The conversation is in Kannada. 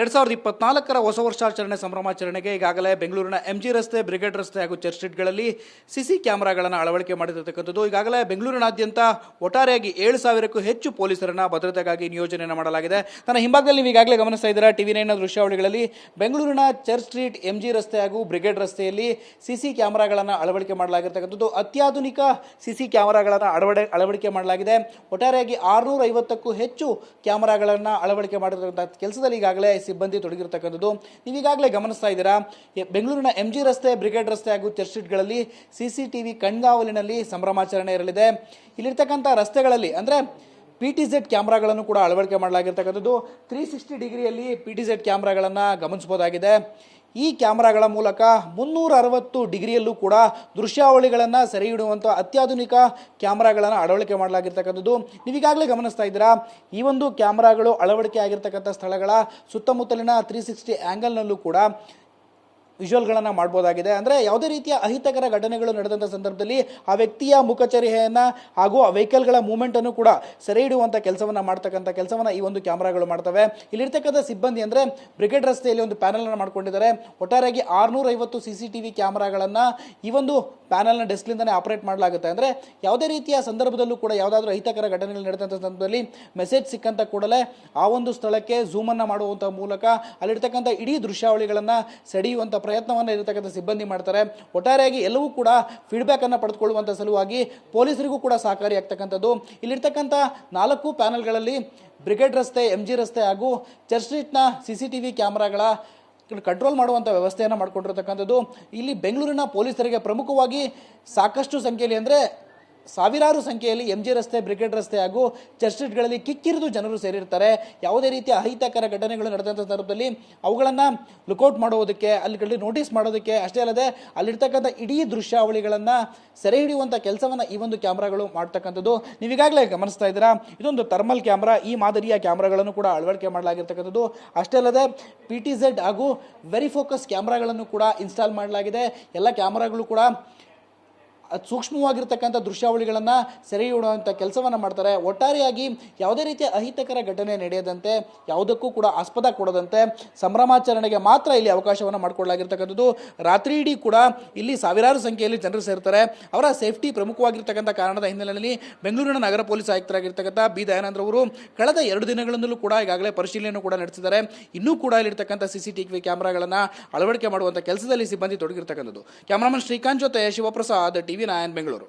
ಎರಡ್ ಸಾವಿರದ ಇಪ್ಪತ್ನಾಲ್ಕರ ಹೊಸ ವರ್ಷಾಚರಣೆ ಸಂಭ್ರಮಾಚರಣೆಗೆ ಈಗಾಗಲೇ ಬೆಂಗಳೂರಿನ ಎಂಜಿ ರಸ್ತೆ ಬ್ರಿಗೇಡ್ ರಸ್ತೆ ಹಾಗೂ ಚರ್ಚ್ ಸ್ಟ್ರೀಟ್ಗಳಲ್ಲಿ ಸಿಸಿ ಕ್ಯಾಮೆರಾಗಳನ್ನು ಅಳವಡಿಕೆ ಮಾಡಿರತಕ್ಕಂಥದ್ದು. ಈಗಾಗಲೇ ಬೆಂಗಳೂರಿನಾದ್ಯಂತ ಒಟ್ಟಾರೆಯಾಗಿ ಏಳು ಸಾವಿರಕ್ಕೂ ಹೆಚ್ಚು ಪೊಲೀಸರನ್ನು ಭದ್ರತೆಗಾಗಿ ನಿಯೋಜನೆಯನ್ನು ಮಾಡಲಾಗಿದೆ. ನನ್ನ ಹಿಂಭಾಗದಲ್ಲಿ ನೀವು ಈಗಾಗಲೇ ಗಮನಿಸ್ತಾ ಇದ್ದೀರಾ, ಟಿವಿ ನೈನ್ ದೃಶ್ಯಾವಳಿಗಳಲ್ಲಿ ಬೆಂಗಳೂರಿನ ಚರ್ಚ್ ಸ್ಟ್ರೀಟ್ ಎಂಜಿ ರಸ್ತೆ ಹಾಗೂ ಬ್ರಿಗೇಡ್ ರಸ್ತೆಯಲ್ಲಿ ಸಿಸಿ ಕ್ಯಾಮೆರಾಗಳನ್ನು ಅಳವಡಿಕೆ ಮಾಡಲಾಗಿರ್ತಕ್ಕಂಥದ್ದು. ಅತ್ಯಾಧುನಿಕ ಸಿಸಿ ಕ್ಯಾಮೆರಾಗಳನ್ನು ಅಳವಡೆ, ಅಳವಡಿಕೆ ಮಾಡಲಾಗಿದೆ. ಒಟ್ಟಾರೆಯಾಗಿ ಆರುನೂರ ಐವತ್ತಕ್ಕೂ ಹೆಚ್ಚು ಕ್ಯಾಮೆರಾಗಳನ್ನು ಅಳವಡಿಕೆ ಮಾಡಿರ್ತಕ್ಕಂಥ ಕೆಲಸದಲ್ಲಿ ಈಗಾಗಲೇ ಸಿಬ್ಬಂದಿ ತೊಡಗಿರ್ತಕ್ಕಂಥದ್ದು. ನೀವು ಈಗಾಗಲೇ ಗಮನಿಸ್ತಾ ಇದ್ದೀರಾ? ಬೆಂಗಳೂರಿನ ಎಂ ಜಿ ರಸ್ತೆ ಬ್ರಿಗೇಡ್ ರಸ್ತೆ ಹಾಗೂ ಚರ್ಚ್ ಸ್ಟ್ರೀಟ್ಗಳಲ್ಲಿ ಸಿ ಸಿ ಟಿ ವಿ ಕಣ್ಗಾವಲಿನಲ್ಲಿ ಸಂಭ್ರಮಾಚರಣೆ ಇರಲಿದೆ. ಇಲ್ಲಿರ್ತಕ್ಕಂಥ ರಸ್ತೆಗಳಲ್ಲಿ, ಅಂದರೆ ಪಿ ಟಿ ಝೆಡ್ ಕ್ಯಾಮ್ರಾಗಳನ್ನು ಕೂಡ ಅಳವಡಿಕೆ ಮಾಡಲಾಗಿರ್ತಕ್ಕಂಥದ್ದು. ತ್ರೀ ಸಿಕ್ಸ್ಟಿ ಡಿಗ್ರಿಯಲ್ಲಿ ಪಿ ಟಿ ಝೆಡ್ ಕ್ಯಾಮ್ರಾಗಳನ್ನು ಗಮನಿಸ್ಬೋದಾಗಿದೆ ಈ ಕ್ಯಾಮ್ರಾಗಳ ಮೂಲಕ ಮುನ್ನೂರ ಅರವತ್ತು ಡಿಗ್ರಿಯಲ್ಲೂ ಕೂಡ ದೃಶ್ಯಾವಳಿಗಳನ್ನು ಸೆರೆ ಹಿಡುವಂಥ ಅತ್ಯಾಧುನಿಕ ಕ್ಯಾಮ್ರಾಗಳನ್ನು ಅಳವಡಿಕೆ ಮಾಡಲಾಗಿರ್ತಕ್ಕಂಥದ್ದು. ನೀವೀಗಾಗಲೇ ಗಮನಿಸ್ತಾ ಇದ್ದೀರಾ? ಈ ಒಂದು ಕ್ಯಾಮ್ರಾಗಳು ಅಳವಡಿಕೆ ಆಗಿರ್ತಕ್ಕಂಥ ಸ್ಥಳಗಳ ಸುತ್ತಮುತ್ತಲಿನ ತ್ರೀ ಸಿಕ್ಸ್ಟಿ ಆ್ಯಂಗಲ್ನಲ್ಲೂ ಕೂಡ ವಿಜುವಲ್ಗಳನ್ನು ಮಾಡ್ಬೋದಾಗಿದೆ. ಅಂದರೆ ಯಾವುದೇ ರೀತಿಯ ಅಹಿತಕರ ಘಟನೆಗಳು ನಡೆದಂಥ ಸಂದರ್ಭದಲ್ಲಿ ಆ ವ್ಯಕ್ತಿಯ ಮುಖಚರ್ಯೆಯನ್ನು ಹಾಗೂ ಆ ವೆಹಿಕಲ್ಗಳ ಮೂವ್ಮೆಂಟನ್ನು ಕೂಡ ಸೆರೆ ಹಿಡಿಯುವಂಥ ಕೆಲಸವನ್ನು ಮಾಡ್ತಕ್ಕಂಥ ಕೆಲಸವನ್ನು ಈ ಒಂದು ಕ್ಯಾಮ್ರಾಗಳು ಮಾಡ್ತವೆ. ಇಲ್ಲಿರ್ತಕ್ಕಂಥ ಸಿಬ್ಬಂದಿ ಅಂದರೆ ಬ್ರಿಗೇಡ್ ರಸ್ತೆಯಲ್ಲಿ ಒಂದು ಪ್ಯಾನಲನ್ನು ಮಾಡ್ಕೊಂಡಿದ್ದಾರೆ. ಒಟ್ಟಾರೆಯಾಗಿ ಆರುನೂರೈವತ್ತು ಸಿ ಸಿ ಟಿ ವಿ ಕ್ಯಾಮ್ರಾಗಳನ್ನು ಈ ಒಂದು ಪ್ಯಾನಲ್ನ ಡೆಸ್ಕ್ಲಿಂದನೇ ಆಪರೇಟ್ ಮಾಡಲಾಗುತ್ತೆ. ಅಂದರೆ ಯಾವುದೇ ರೀತಿಯ ಸಂದರ್ಭದಲ್ಲೂ ಕೂಡ ಯಾವುದಾದ್ರೂ ಅಹಿತಕರ ಘಟನೆಗಳು ನಡೆದಂಥ ಸಂದರ್ಭದಲ್ಲಿ ಮೆಸೇಜ್ ಸಿಕ್ಕಂಥ ಕೂಡಲೇ ಆ ಒಂದು ಸ್ಥಳಕ್ಕೆ ಝೂಮನ್ನು ಮಾಡುವಂಥ ಮೂಲಕ ಅಲ್ಲಿರ್ತಕ್ಕಂಥ ಇಡೀ ದೃಶ್ಯಾವಳಿಗಳನ್ನು ಸೆಳೆಯುವಂಥ ಪ್ರಯತ್ನವನ್ನು ಇರತಕ್ಕಂಥ ಸಿಬ್ಬಂದಿ ಮಾಡ್ತಾರೆ. ಒಟ್ಟಾರೆಯಾಗಿ ಎಲ್ಲವೂ ಕೂಡ ಫೀಡ್ಬ್ಯಾಕನ್ನು ಪಡೆದುಕೊಳ್ಳುವಂಥ ಸಲುವಾಗಿ ಪೊಲೀಸರಿಗೂ ಕೂಡ ಸಹಕಾರಿಯಾಗ್ತಕ್ಕಂಥದ್ದು ಇಲ್ಲಿರ್ತಕ್ಕಂಥ ನಾಲ್ಕು ಪ್ಯಾನಲ್ಗಳಲ್ಲಿ ಬ್ರಿಗೇಡ್ ರಸ್ತೆ ಎಂ ಜಿ ರಸ್ತೆ ಹಾಗೂ ಚರ್ಚ್ ಸ್ಟ್ರೀಟ್ನ ಸಿ ಸಿ ಟಿ ವಿ ಕ್ಯಾಮ್ರಾಗಳ ಕಂಟ್ರೋಲ್ ಮಾಡುವಂಥ ವ್ಯವಸ್ಥೆಯನ್ನು ಮಾಡಿಕೊಂಡಿರ್ತಕ್ಕಂಥದ್ದು. ಇಲ್ಲಿ ಬೆಂಗಳೂರಿನ ಪೊಲೀಸರಿಗೆ ಪ್ರಮುಖವಾಗಿ ಸಾಕಷ್ಟು ಸಂಖ್ಯೆಯಲ್ಲಿ ಅಂದರೆ ಸಾವಿರಾರು ಸಂಖ್ಯೆಯಲ್ಲಿ ಎಂ ಜಿ ರಸ್ತೆ ಬ್ರಿಗೇಡ್ ರಸ್ತೆ ಹಾಗೂ ಚರ್ಚ್ ಸ್ಟ್ರೀಟ್ಗಳಲ್ಲಿ ಕಿಕ್ಕಿರಿದು ಜನರು ಸೇರಿರ್ತಾರೆ. ಯಾವುದೇ ರೀತಿಯ ಅಹಿತಕರ ಘಟನೆಗಳು ನಡೆದಂಥ ಸಂದರ್ಭದಲ್ಲಿ ಅವುಗಳನ್ನು ಲುಕೌಟ್ ಮಾಡುವುದಕ್ಕೆ ಅಲ್ಲಿಗಳಲ್ಲಿ ನೋಟಿಸ್ ಮಾಡೋದಕ್ಕೆ, ಅಷ್ಟೇ ಅಲ್ಲದೆ ಅಲ್ಲಿರ್ತಕ್ಕಂಥ ಇಡೀ ದೃಶ್ಯಾವಳಿಗಳನ್ನು ಸೆರೆ ಹಿಡಿಯುವಂಥ ಕೆಲಸವನ್ನು ಈ ಒಂದು ಕ್ಯಾಮ್ರಾಗಳು ಮಾಡ್ತಕ್ಕಂಥದ್ದು. ನೀವೀಗಾಗಲೇ ಗಮನಿಸ್ತಾ ಇದ್ದೀರಾ, ಇದೊಂದು ಥರ್ಮಲ್ ಕ್ಯಾಮ್ರಾ ಈ ಮಾದರಿಯ ಕ್ಯಾಮ್ರಾಗಳನ್ನು ಕೂಡ ಅಳವಡಿಕೆ ಮಾಡಲಾಗಿರ್ತಕ್ಕಂಥದ್ದು. ಅಷ್ಟೇ ಅಲ್ಲದೆ ಪಿ ಟಿ ಝೆಡ್ ಹಾಗೂ ವೆರಿ ಫೋಕಸ್ ಕ್ಯಾಮ್ರಾಗಳನ್ನು ಕೂಡ ಇನ್ಸ್ಟಾಲ್ ಮಾಡಲಾಗಿದೆ. ಎಲ್ಲ ಕ್ಯಾಮ್ರಾಗಳು ಕೂಡ ಸೂಕ್ಷ್ಮವಾಗಿರ್ತಕ್ಕಂಥ ದೃಶ್ಯಾವಳಿಗಳನ್ನು ಸೆರೆ ಹಿಡಿಯುವಂಥ ಕೆಲಸವನ್ನು ಮಾಡ್ತಾರೆ. ಒಟ್ಟಾರೆಯಾಗಿ ಯಾವುದೇ ರೀತಿಯ ಅಹಿತಕರ ಘಟನೆ ನಡೆಯದಂತೆ, ಯಾವುದಕ್ಕೂ ಕೂಡ ಆಸ್ಪದ ಕೊಡದಂತೆ ಸಂಭ್ರಮಾಚರಣೆಗೆ ಮಾತ್ರ ಇಲ್ಲಿ ಅವಕಾಶವನ್ನು ಮಾಡಿಕೊಳ್ಳಲಾಗಿರ್ತಕ್ಕಂಥದ್ದು. ರಾತ್ರಿ ಇಡೀ ಕೂಡ ಇಲ್ಲಿ ಸಾವಿರಾರು ಸಂಖ್ಯೆಯಲ್ಲಿ ಜನರು ಸೇರ್ತಾರೆ. ಅವರ ಸೇಫ್ಟಿ ಪ್ರಮುಖವಾಗಿರ್ತಕ್ಕಂಥ ಕಾರಣದ ಹಿನ್ನೆಲೆಯಲ್ಲಿ ಬೆಂಗಳೂರಿನ ನಗರ ಪೊಲೀಸ್ ಆಯುಕ್ತರಾಗಿರ್ತಕ್ಕಂಥ ಬಿ. ದಯಾನಂದ್ರ ಕಳೆದ ಎರಡು ದಿನಗಳಿಂದಲೂ ಕೂಡ ಈಗಾಗಲೇ ಪರಿಶೀಲನೆಯನ್ನು ಕೂಡ ನಡೆಸಿದ್ದಾರೆ. ಇನ್ನೂ ಕೂಡ ಇಲ್ಲಿರ್ತಕ್ಕಂಥ ಸಿ ಸಿ ಟಿ ವಿ ಕ್ಯಾಮ್ರಾಗಳನ್ನು ಅಳವಡಿಕೆ ಮಾಡುವಂಥ ಕೆಲಸದಲ್ಲಿ ಸಿಬ್ಬಂದಿ ತೊಡಗಿರ್ತಕ್ಕಂಥದ್ದು. ಕ್ಯಾಮ್ರಾಮನ್ ಶ್ರೀಕಾಂತ್ ಜೊತೆ ಶಿವಪ್ರಸಾದ್ ಟಿವಿ ನೈನ್ ಬೆಂಗಳೂರು